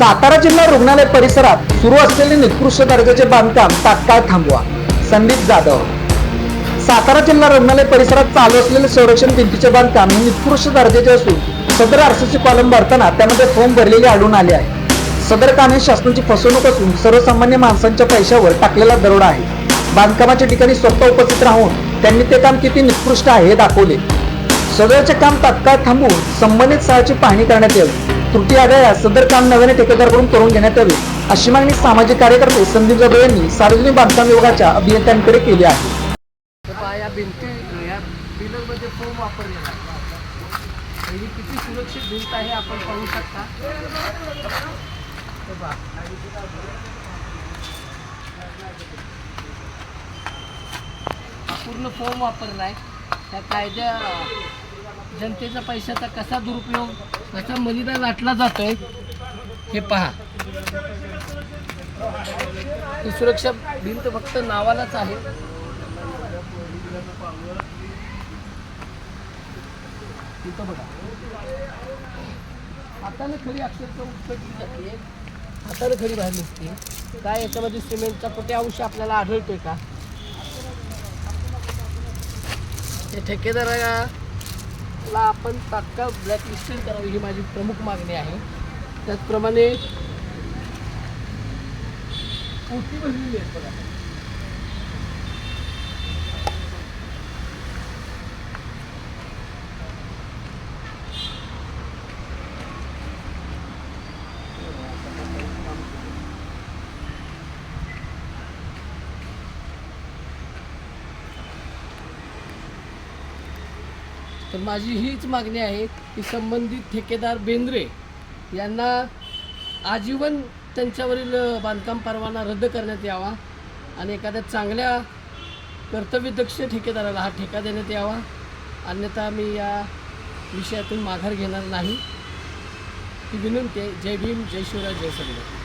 सातारा जिल्हा रुग्णालय परिसरात सुरू असलेले निकृष्ट दर्जाचे बांधकाम तात्काळ थांबवा. संदीप जाधव. सातारा जिल्हा रुग्णालय परिसरात चालू असलेले संरक्षण भिंतीचे बांधकाम हे निकृष्ट दर्जाचे असून सदर आरसीसी कॉलम भरताना त्यामध्ये फॉर्म भरलेले आढळून आले आहे. सदर काम हे शासनाची फसवणूक असून सर्वसामान्य माणसांच्या पैशावर टाकलेला दरोडा आहे. बांधकामाच्या ठिकाणी स्वतः उपस्थित राहून त्यांनी ते काम किती निकृष्ट आहे हे दाखवले. सदरचे काम तात्काळ थांबवून संबंधित स्थळाची पाहणी करण्यात यावी त्रुटी आढळल्यास सदर काम नव्याने ठेकेदारकडून करून घेण्यात यावे अशी मागणी सामाजिक कार्यकर्ते संदीप जाधव यांनी सार्वजनिक बांधकाम विभागाच्या अभियंत्यांकडे केली आहे. या भिंती या पिलरमध्ये फोम वापरलेला आहे? ही किती सुरक्षित भिंत आहे आपण पाहू शकता? पूर्ण फोम वापरला आहे. त्या कायद्या जनतेचा पैशाचा कसा दुरुपयोग कसा मलिदा लाटला जातोय हे पहा. ही सुरक्षा भिंत फक्त नावालाच आहे. इथं बघा. हाताने खरी अक्षरशः उपटली जाते हाताने खरी बाहेर निघते. काय याच्यामध्ये सिमेंटचा कुठे अंश आपल्याला आढळतोय का? हे ला आपण तात्काळ ब्लॅकलिस्टिंग करावी ही माझी प्रमुख मागणी आहे. त्याचप्रमाणे पोटी भरलेली आहेत बघा. तर माझी हीच मागणी आहे की संबंधित ठेकेदार बेंद्रे यांना आजीवन त्यांच्यावरील बांधकाम परवाना रद्द करण्यात यावा आणि एखाद्या चांगल्या कर्तव्यदक्ष ठेकेदाराला हा ठेका देण्यात यावा. अन्यथा मी या विषयातून माघार घेणार नाही. ही विनंती आहे. जय भीम जय शिवराय जय सगळे